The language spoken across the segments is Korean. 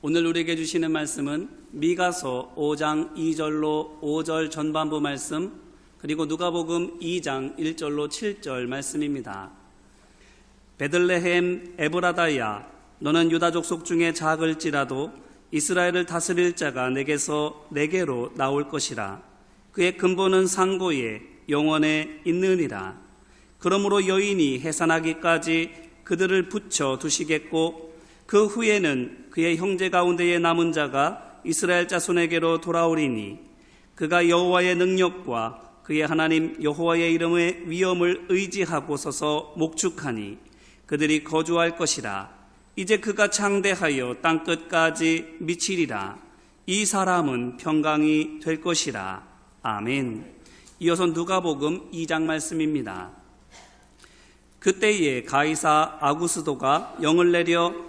오늘 우리에게 주시는 말씀은 미가서 5장 2절로 5절 전반부 말씀 그리고 누가복음 2장 1절로 7절 말씀입니다. 베들레헴 에브라다야 너는 유다 족속 중에 작을지라도 이스라엘을 다스릴 자가 내게서 내게로 나올 것이라 그의 근본은 상고에 영원에 있느니라 그러므로 여인이 해산하기까지 그들을 붙여 두시겠고 그 후에는 그의 형제 가운데에 남은 자가 이스라엘 자손에게로 돌아오리니 그가 여호와의 능력과 그의 하나님 여호와의 이름의 위엄을 의지하고 서서 목축하니 그들이 거주할 것이라. 이제 그가 창대하여 땅 끝까지 미치리라. 이 사람은 평강이 될 것이라. 아멘. 이어서 누가복음 2장 말씀입니다. 그때에 가이사 아구스도가 영을 내려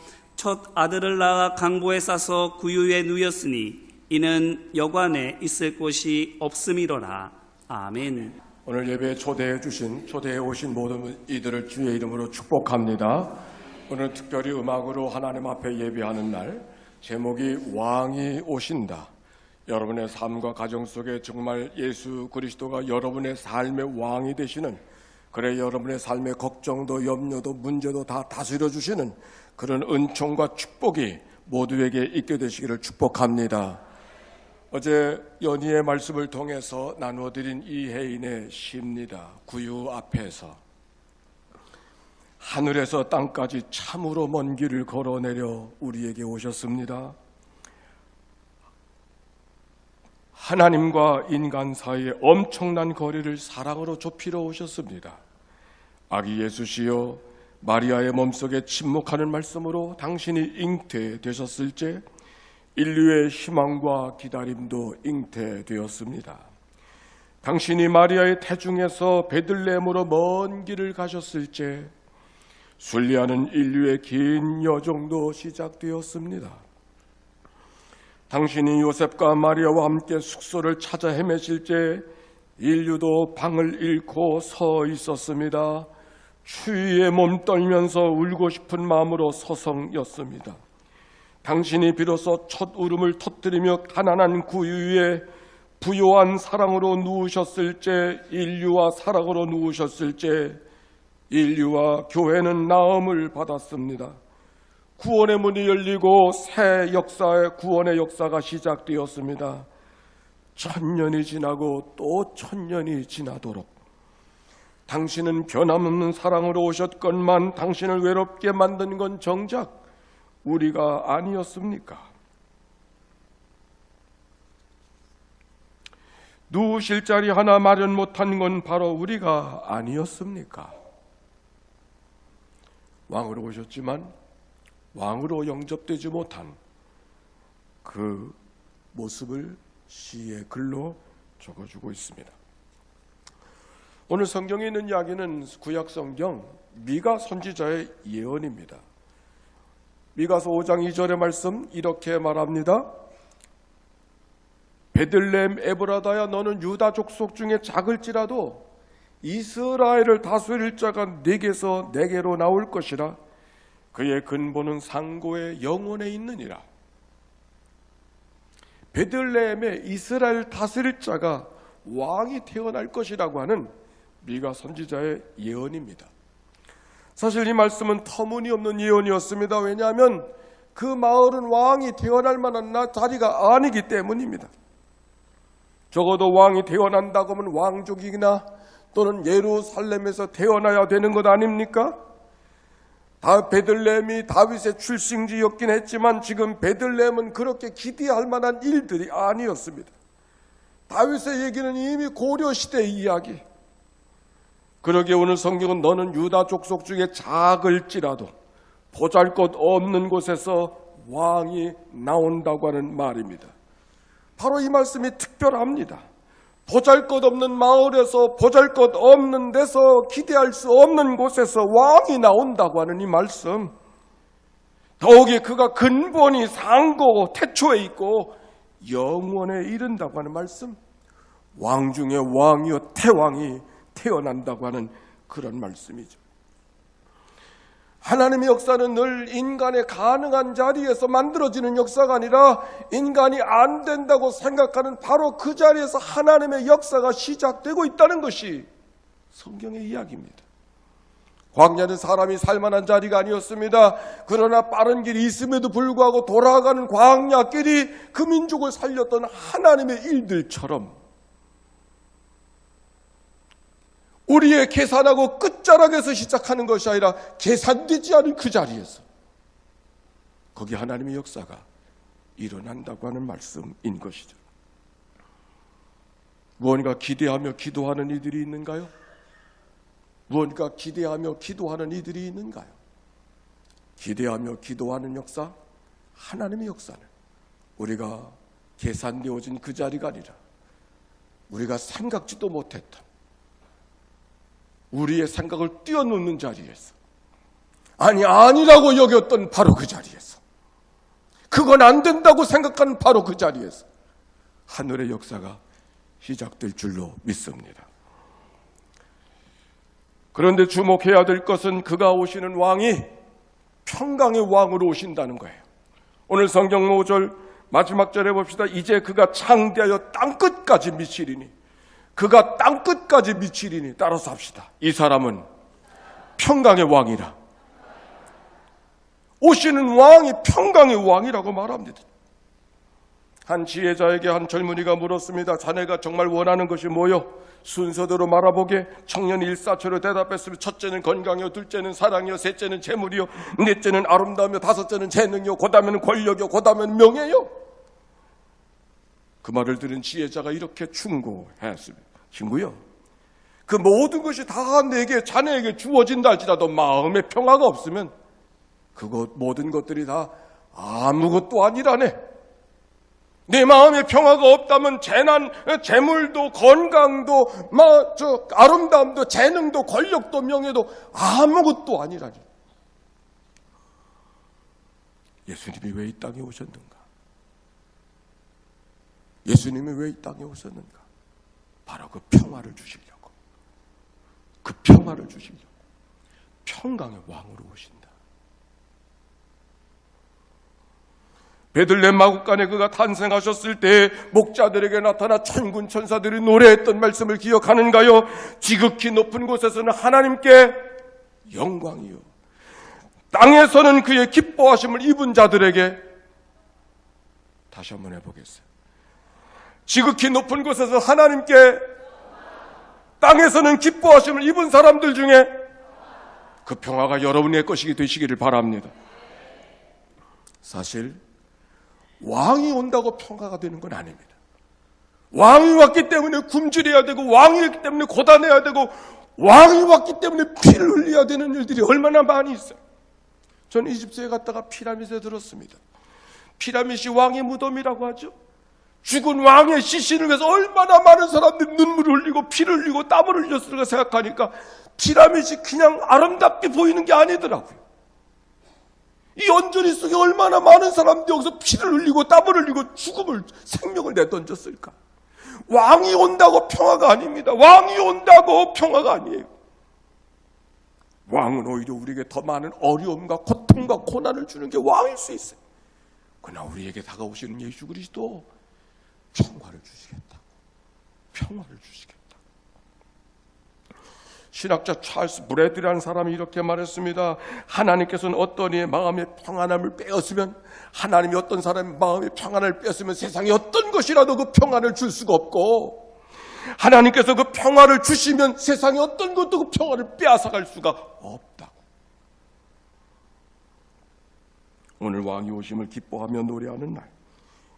첫 아들을 낳아 강보에 싸서 구유에 누였으니 이는 여관에 있을 곳이 없음이로라 아멘. 오늘 예배에 초대해 주신 초대해 오신 모든 이들을 주의 이름으로 축복합니다. 오늘 특별히 음악으로 하나님 앞에 예배하는 날 제목이 왕이 오신다. 여러분의 삶과 가정 속에 정말 예수 그리스도가 여러분의 삶의 왕이 되시는 그래 여러분의 삶의 걱정도 염려도 문제도 다 다스려 주시는 그런 은총과 축복이 모두에게 있게 되시기를 축복합니다. 어제 연희의 말씀을 통해서 나누어 드린 이혜인의 시입니다. 구유 앞에서 하늘에서 땅까지 참으로 먼 길을 걸어내려 우리에게 오셨습니다. 하나님과 인간 사이의 엄청난 거리를 사랑으로 좁히러 오셨습니다. 아기 예수시여 마리아의 몸속에 침묵하는 말씀으로 당신이 잉태되셨을 때 인류의 희망과 기다림도 잉태되었습니다. 당신이 마리아의 태중에서 베들레헴으로 먼 길을 가셨을 때 순리하는 인류의 긴 여정도 시작되었습니다. 당신이 요셉과 마리아와 함께 숙소를 찾아 헤매실 때 인류도 방을 잃고 서 있었습니다. 추위에 몸 떨면서 울고 싶은 마음으로 서성였습니다. 당신이 비로소 첫 울음을 터뜨리며 가난한 구유에 부요한 사랑으로 누우셨을 때 인류와 사랑으로 누우셨을 때 인류와 교회는 나음을 받았습니다. 구원의 문이 열리고 새 역사의 구원의 역사가 시작되었습니다. 천년이 지나고 또 천년이 지나도록 당신은 변함없는 사랑으로 오셨건만 당신을 외롭게 만든 건 정작 우리가 아니었습니까? 누우실 자리 하나 마련 못한 건 바로 우리가 아니었습니까? 왕으로 오셨지만 왕으로 영접되지 못한 그 모습을 시의 글로 적어주고 있습니다. 오늘 성경에 있는 이야기는 구약 성경 미가 선지자의 예언입니다. 미가서 5장 2절의 말씀 이렇게 말합니다. 베들레헴 에브라다야 너는 유다 족속 중에 작을지라도 이스라엘을 다스릴 자가 내게서 내게로 나올 것이라 그의 근본은 상고의 영원에 있느니라. 베들레헴에 이스라엘 다스릴 자가 왕이 태어날 것이라고 하는 미가 선지자의 예언입니다. 사실 이 말씀은 터무니없는 예언이었습니다. 왜냐하면 그 마을은 왕이 태어날 만한 자리가 아니기 때문입니다. 적어도 왕이 태어난다고 하면 왕족이나 또는 예루살렘에서 태어나야 되는 것 아닙니까? 다 베들레헴이 다윗의 출생지였긴 했지만 지금 베들레헴은 그렇게 기대할 만한 일들이 아니었습니다. 다윗의 얘기는 이미 고려 시대 이야기. 그러기에 오늘 성경은 너는 유다 족속 중에 작을지라도 보잘 것 없는 곳에서 왕이 나온다고 하는 말입니다. 바로 이 말씀이 특별합니다. 보잘 것 없는 마을에서 보잘 것 없는 데서 기대할 수 없는 곳에서 왕이 나온다고 하는 이 말씀. 더욱이 그가 근본이 상고 태초에 있고 영원에 이른다고 하는 말씀. 왕 중에 왕이요 태왕이 태어난다고 하는 그런 말씀이죠. 하나님의 역사는 늘 인간의 가능한 자리에서 만들어지는 역사가 아니라 인간이 안 된다고 생각하는 바로 그 자리에서 하나님의 역사가 시작되고 있다는 것이 성경의 이야기입니다. 광야는 사람이 살만한 자리가 아니었습니다. 그러나 빠른 길이 있음에도 불구하고 돌아가는 광야길이 그 민족을 살렸던 하나님의 일들처럼 우리의 계산하고 끝자락에서 시작하는 것이 아니라 계산되지 않은 그 자리에서 거기 하나님의 역사가 일어난다고 하는 말씀인 것이죠. 무언가 기대하며 기도하는 이들이 있는가요? 무언가 기대하며 기도하는 이들이 있는가요? 기대하며 기도하는 역사, 하나님의 역사는 우리가 계산되어진 그 자리가 아니라 우리가 생각지도 못했던 우리의 생각을 뛰어넘는 자리에서 아니 아니라고 여겼던 바로 그 자리에서 그건 안 된다고 생각하는 바로 그 자리에서 하늘의 역사가 시작될 줄로 믿습니다. 그런데 주목해야 될 것은 그가 오시는 왕이 평강의 왕으로 오신다는 거예요. 오늘 성경 5절 마지막 절에 봅시다. 이제 그가 창대하여 땅끝까지 미치리니 그가 땅 끝까지 미치리니 따라서 합시다. 이 사람은 평강의 왕이라. 오시는 왕이 평강의 왕이라고 말합니다. 한 지혜자에게 한 젊은이가 물었습니다. 자네가 정말 원하는 것이 뭐요? 순서대로 말아보게 청년 일사초로 대답했으면 첫째는 건강이요, 둘째는 사랑이요, 셋째는 재물이요, 넷째는 아름다움이요, 다섯째는 재능이요, 고다음에는 권력이요, 고다음에는 명예요. 그 말을 들은 지혜자가 이렇게 충고했습니다. 친구요. 그 모든 것이 다 내게 자네에게 주어진다 할지라도 마음의 평화가 없으면 그것 모든 것들이 다 아무것도 아니라네. 내 마음에 평화가 없다면 재난, 재물도 건강도 막저 아름다움도 재능도 권력도 명예도 아무것도 아니라니. 예수님이 왜 이 땅에 오셨는가? 예수님이 왜 이 땅에 오셨는가? 바로 그 평화를 주시려고. 그 평화를 주시려고. 평강의 왕으로 오신다. 베들레 마국간에 그가 탄생하셨을 때 목자들에게 나타나 천군 천사들이 노래했던 말씀을 기억하는가요? 지극히 높은 곳에서는 하나님께 영광이요. 땅에서는 그의 기뻐하심을 입은 자들에게 다시 한번 해보겠어요. 지극히 높은 곳에서 하나님께 땅에서는 기뻐하심을 입은 사람들 중에 그 평화가 여러분의 것이 되시기를 바랍니다. 사실 왕이 온다고 평화가 되는 건 아닙니다. 왕이 왔기 때문에 굶주려야 되고 왕이 왔기 때문에 고단해야 되고 왕이 왔기 때문에 피를 흘려야 되는 일들이 얼마나 많이 있어요. 저는 이집트에 갔다가 피라밋에 들었습니다. 피라밋이 왕의 무덤이라고 하죠. 죽은 왕의 시신을 위해서 얼마나 많은 사람들이 눈물을 흘리고 피를 흘리고 땀을 흘렸을까 생각하니까 피라밋이 그냥 아름답게 보이는 게 아니더라고요. 이 언저리 속에 얼마나 많은 사람들이 여기서 피를 흘리고 땀을 흘리고 죽음을 생명을 내던졌을까? 왕이 온다고 평화가 아닙니다. 왕이 온다고 평화가 아니에요. 왕은 오히려 우리에게 더 많은 어려움과 고통과 고난을 주는 게 왕일 수 있어요. 그러나 우리에게 다가오시는 예수 그리스도 평화를 주시겠다. 평화를 주시겠다. 신학자 찰스 브래드라는 사람이 이렇게 말했습니다. 하나님께서는 어떤 이의 마음의 평안함을 빼었으면 하나님이 어떤 사람의 마음의 평안을 빼었으면 세상에 어떤 것이라도 그 평안을 줄 수가 없고 하나님께서 그 평화를 주시면 세상에 어떤 것도 그 평화를 빼앗아갈 수가 없다고. 오늘 왕이 오심을 기뻐하며 노래하는 날.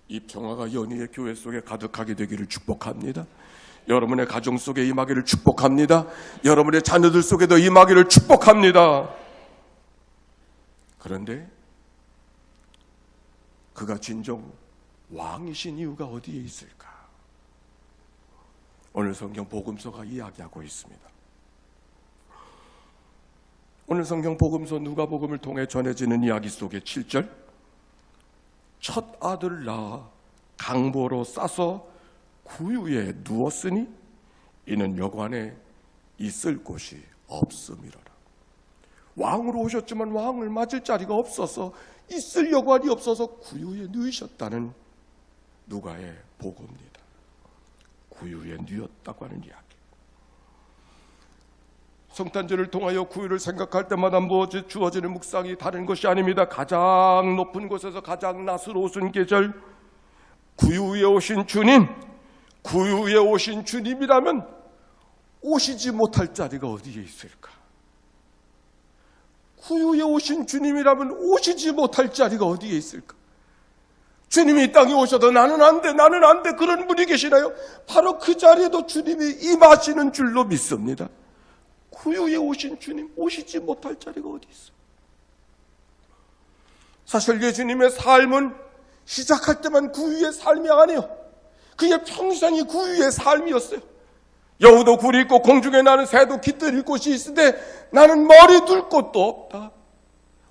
이 평화가 연희의 교회 속에 가득하게 되기를 축복합니다. 여러분의 가정 속에 임하기를 축복합니다. 여러분의 자녀들 속에도 임하기를 축복합니다. 그런데 그가 진정 왕이신 이유가 어디에 있을까? 오늘 성경 복음서가 이야기하고 있습니다. 오늘 성경 복음서 누가복음을 통해 전해지는 이야기 속의 7절 첫 아들 낳아 강보로 싸서 구유에 누웠으니 이는 여관에 있을 곳이 없음이로라. 왕으로 오셨지만 왕을 맞을 자리가 없어서 있을 여관이 없어서 구유에 누이셨다는 누가의 보고입니다. 구유에 누였다고 하는 이야기. 성탄절을 통하여 구유를 생각할 때마다 무엇이 주어지는 묵상이 다른 것이 아닙니다. 가장 높은 곳에서 가장 오신 계절, 구유에 오신 주님, 구유에 오신 주님이라면 오시지 못할 자리가 어디에 있을까? 구유에 오신 주님이라면 오시지 못할 자리가 어디에 있을까? 주님이 이 땅에 오셔도 나는 안 돼, 나는 안 돼. 그런 분이 계시나요? 바로 그 자리에도 주님이 임하시는 줄로 믿습니다. 구유에 오신 주님, 오시지 못할 자리가 어디 있어? 사실 예수님의 삶은 시작할 때만 구유의 삶이 아니에요. 그의 평생이 구유의 삶이었어요. 여우도 굴이 있고 공중에 나는 새도 깃들일 곳이 있으되 나는 머리 둘 곳도 없다.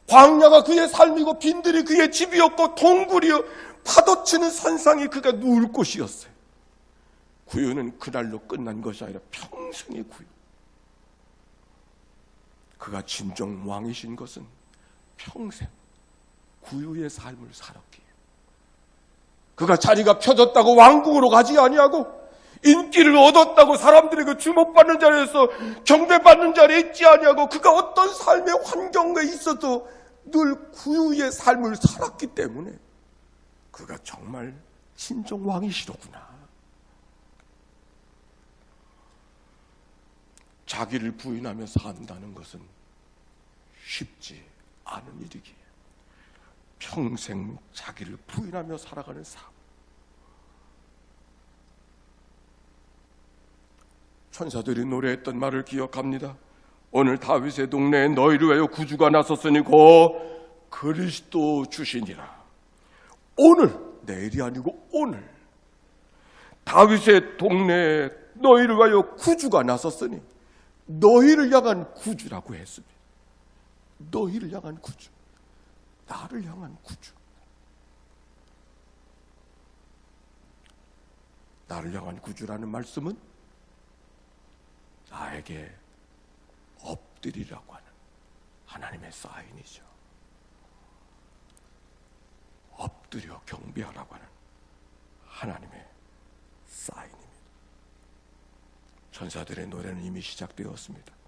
광야가 그의 삶이고 빈들이 그의 집이었고 동굴이요 파도치는 선상이 그가 누울 곳이었어요. 구유는 그날로 끝난 것이 아니라 평생의 구유. 그가 진정 왕이신 것은 평생 구유의 삶을 살았기에 그가 자리가 펴졌다고 왕궁으로 가지 아니하고 인기를 얻었다고 사람들에게 주목받는 자리에서 경배받는 자리에 있지 아니하고 그가 어떤 삶의 환경에 있어도 늘 구유의 삶을 살았기 때문에 그가 정말 진정 왕이시로구나. 자기를 부인하며 산다는 것은 쉽지 않은 일이기에 평생 자기를 부인하며 살아가는 삶. 천사들이 노래했던 말을 기억합니다. 오늘 다윗의 동네에 너희를 위하여 구주가 나섰으니 곧 그리스도 주시니라. 오늘 내일이 아니고 오늘 다윗의 동네에 너희를 위하여 구주가 나섰으니 너희를 향한 구주라고 했습니다. 너희를 향한 구주. 나를 향한 구주. 나를 향한 구주라는 말씀은 나에게 엎드리라고 하는 하나님의 사인이죠. 엎드려 경배하라고 하는 하나님의 사인입니다. 천사들의 노래는 이미 시작되었습니다.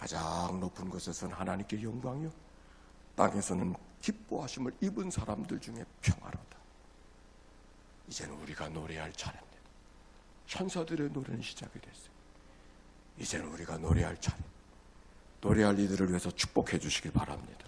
가장 높은 곳에서는 하나님께 영광이요. 땅에서는 기뻐하심을 입은 사람들 중에 평화로다. 이제는 우리가 노래할 차례입니다. 천사들의 노래는 시작이 됐어요. 이제는 우리가 노래할 차례. 노래할 이들을 위해서 축복해 주시길 바랍니다.